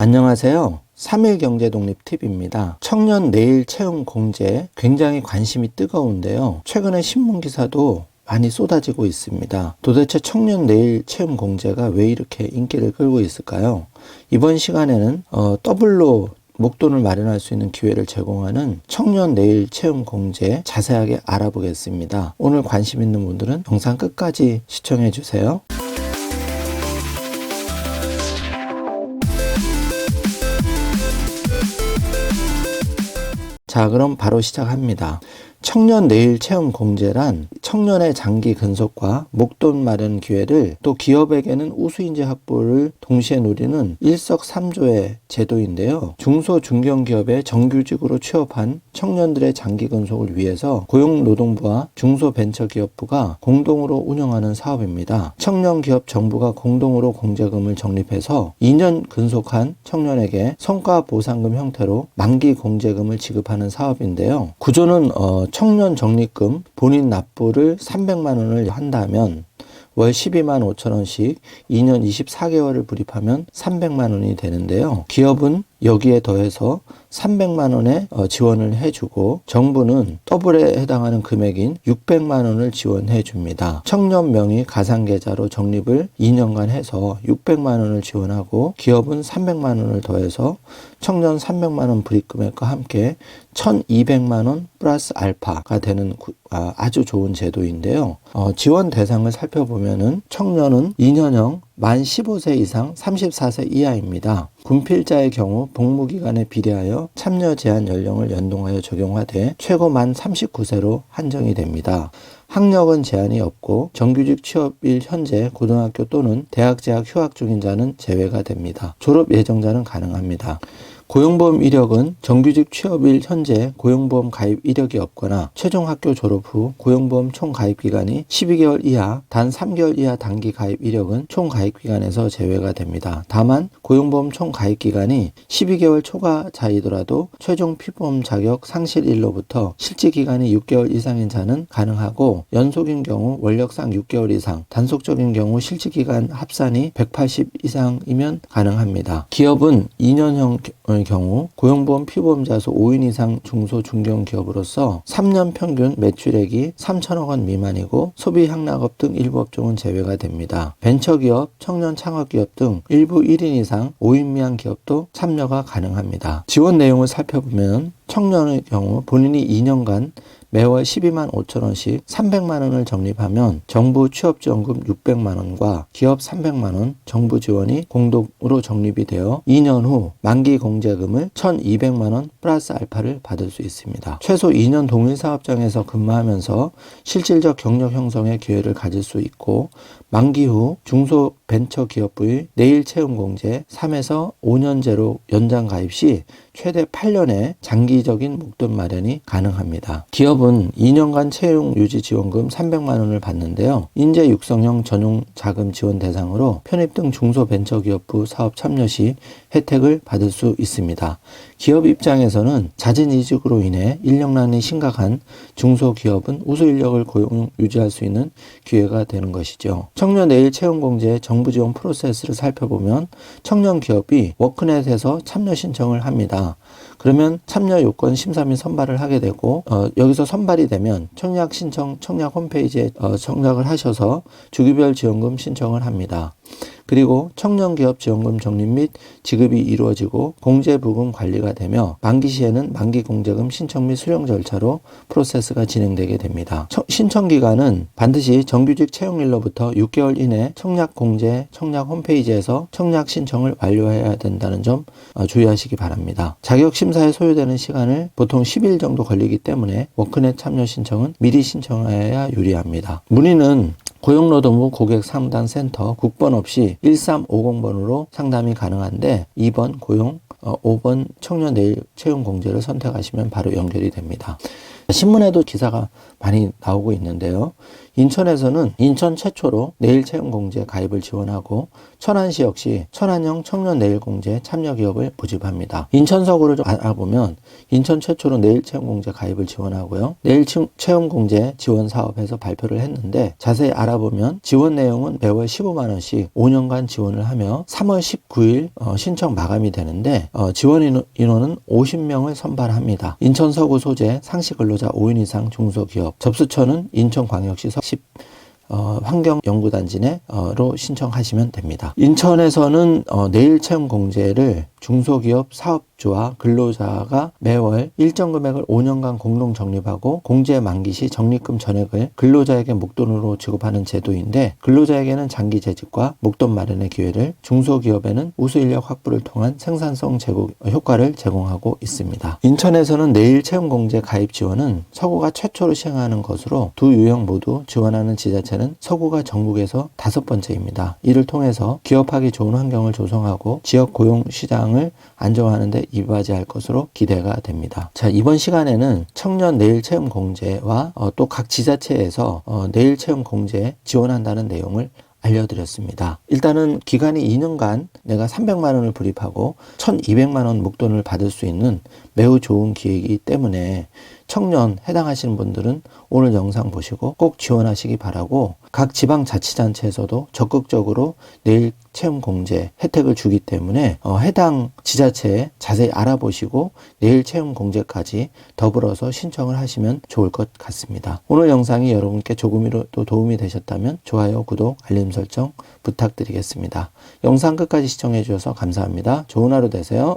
안녕하세요. 3일 경제 독립 팁입니다. 청년 내일 채용 공제 굉장히 관심이 뜨거운데요. 최근에 신문 기사도 많이 쏟아지고 있습니다. 도대체 청년 내일 채용 공제가 왜 이렇게 인기를 끌고 있을까요? 이번 시간에는 어, 더블로 목돈을 마련할 수 있는 기회를 제공하는 청년 내일 채용 공제 자세하게 알아보겠습니다. 오늘 관심 있는 분들은 영상 끝까지 시청해 주세요. 자, 그럼 바로 시작합니다. 청년 내일 채용 공제란 청년의 장기 근속과 목돈 마련 기회를 또 기업에게는 우수인재 확보를 동시에 누리는 일석삼조의 제도인데요. 중소 중견 기업에 정규직으로 취업한 청년들의 장기 근속을 위해서 고용노동부와 중소벤처기업부가 공동으로 운영하는 사업입니다. 청년기업 정부가 공동으로 공제금을 적립해서 2년 근속한 청년에게 성과 보상금 형태로 만기 공제금을 지급하는 사업인데요. 구조는 어, 청년 적립금 본인 납부를 300만 원을 한다면 월 12만 5천 원씩 2년 24개월을 불입하면 300만 원이 되는데요. 기업은 여기에 더해서 300만 원의 어, 지원을 해주고 정부는 더블에 해당하는 금액인 600만 원을 지원해 줍니다. 청년 명의 가상계좌로 적립을 2년간 해서 600만 원을 지원하고 기업은 300만 원을 더해서 청년 300만 원 불입금액과 함께 1200만 원 플러스 알파가 되는 구- 아, 아주 좋은 제도인데요. 어, 지원 대상을 살펴보면은 청년은 2년형 만 15세 이상 34세 이하입니다. 군필자의 경우 복무기간에 비례하여 참여 제한 연령을 연동하여 적용하되 최고 만 39세로 한정이 됩니다. 학력은 제한이 없고 정규직 취업일 현재 고등학교 또는 대학 재학 휴학 중인 자는 제외가 됩니다. 졸업 예정자는 가능합니다. 고용보험 이력은 정규직 취업일 현재 고용보험 가입 이력이 없거나 최종 학교 졸업 후 고용보험 총 가입 기간이 12개월 이하 단 3개월 이하 단기 가입 이력은 총 가입 기간에서 제외가 됩니다. 다만 고용보험 총 가입 기간이 12개월 초과 자이더라도 최종 피보험 자격 상실일로부터 실직 기간이 6개월 이상인 자는 가능하고 연속인 경우 원력상 6개월 이상, 단속적인 경우 실직 기간 합산이 180 이상이면 가능합니다. 기업은 2년형 의 경우 고용보험 피보험자 수 5인 이상 중소 중견 기업으로서 3년 평균 매출액이 3천억 원 미만이고 소비 향락업 등 일부 업종은 제외가 됩니다. 벤처기업, 청년 창업기업 등 일부 1인 이상 5인 미만 기업도 참여가 가능합니다. 지원 내용을 살펴보면 청년의 경우 본인이 2년간 매월 12만 5천 원씩 300만 원을 적립하면 정부 취업지원금 600만 원과 기업 300만 원 정부 지원이 공동으로 적립이 되어 2년 후 만기 공제금을 1,200만 원 플러스 알파를 받을 수 있습니다. 최소 2년 동일 사업장에서 근무하면서 실질적 경력 형성의 기회를 가질 수 있고 만기 후 중소 벤처 기업부의 내일 채용 공제 3에서 5년제로 연장 가입 시 최대 8년의 장기적인 목돈 마련이 가능합니다. 기업 은 2년간 채용 유지 지원금 300만 원을 받는데요. 인재 육성형 전용 자금 지원 대상으로 편입 등 중소벤처기업부 사업 참여 시 혜택을 받을 수 있습니다. 기업 입장에서는 잦은 이직으로 인해 인력난이 심각한 중소기업은 우수 인력을 고용 유지할 수 있는 기회가 되는 것이죠. 청년 내일 채용 공제 정부 지원 프로세스를 살펴보면 청년 기업이 워크넷에서 참여 신청을 합니다. 그러면 참여 요건 심사 및 선발을 하게 되고 어, 여기서 선발이 되면 청약 신청 청약 홈페이지에 어, 청약을 하셔서 주기별 지원금 신청을 합니다. 그리고 청년기업 지원금 적립 및 지급이 이루어지고 공제 부분 관리가 되며 만기 시에는 만기 공제금 신청 및 수령 절차로 프로세스가 진행되게 됩니다. 처- 신청 기간은 반드시 정규직 채용일로부터 6개월 이내 청약 공제 청약 홈페이지에서 청약 신청을 완료해야 된다는 점 어, 주의하시기 바랍니다. 자격 심사에 소요되는 시간을 보통 10일 정도 걸리기 때문에 워크넷 참여 신청은 미리 신청해야 유리합니다. 문의는 고용노동부 고객상담센터 국번 없이 1350번으로 상담이 가능한데 2번 고용, 어, 5번 청년 내일 채용 공제를 선택하시면 바로 연결이 됩니다. 신문에도 기사가 많이 나오고 있는데요. 인천에서는 인천 최초로 내일 채용 공제 가입을 지원하고 천안시 역시 천안형 청년 내일 공제 참여 기업을 모집합니다. 인천 서구를 좀 알아보면 인천 최초로 내일 채용 공제 가입을 지원하고요. 내일 치- 채용 공제 지원 사업에서 발표를 했는데 자세히 알아보면 지원 내용은 매월 15만 원씩 5년간 지원을 하며 3월 19일 어, 신청 마감이 되는데 어, 지원 인원- 인원은 50명을 선발합니다. 인천 서구 소재 상시 근로 자 5인 이상 중소기업 접수처는 인천광역시 서 10, 어, 환경연구단지 내로 신청하시면 됩니다. 인천에서는 어, 내일 채용 공제를 중소기업 사업 주와 근로자가 매월 일정 금액을 5년간 공동 적립하고 공제 만기 시 적립금 전액을 근로자에게 목돈으로 지급하는 제도인데 근로자에게는 장기 재직과 목돈 마련의 기회를 중소기업에는 우수 인력 확보를 통한 생산성 제고 효과를 제공하고 있습니다. 인천에서는 내일 채용 공제 가입 지원은 서구가 최초로 시행하는 것으로 두 유형 모두 지원하는 지자체는 서구가 전국에서 다섯 번째입니다. 이를 통해서 기업하기 좋은 환경을 조성하고 지역 고용 시장을 안정화하는 데 이바지할 것으로 기대가 됩니다. 자, 이번 시간에는 청년 내일 채용 공제와 또각 지자체에서 어, 내일 채용 공제 지원한다는 내용을 알려드렸습니다. 일단은 기간이 2년간 내가 300만 원을 불입하고 1200만 원 목돈을 받을 수 있는 매우 좋은 기회이기 때문에 청년 해당하시는 분들은 오늘 영상 보시고 꼭 지원하시기 바라고 각 지방 자치단체에서도 적극적으로 내일 채용 공제 혜택을 주기 때문에 어, 해당 지자체에 자세히 알아보시고 내일 채용 공제까지 더불어서 신청을 하시면 좋을 것 같습니다. 오늘 영상이 여러분께 조금이라도 도움이 되셨다면 좋아요, 구독, 알림 설정 부탁드리겠습니다. 영상 끝까지 시청해 주셔서 감사합니다. 좋은 하루 되세요.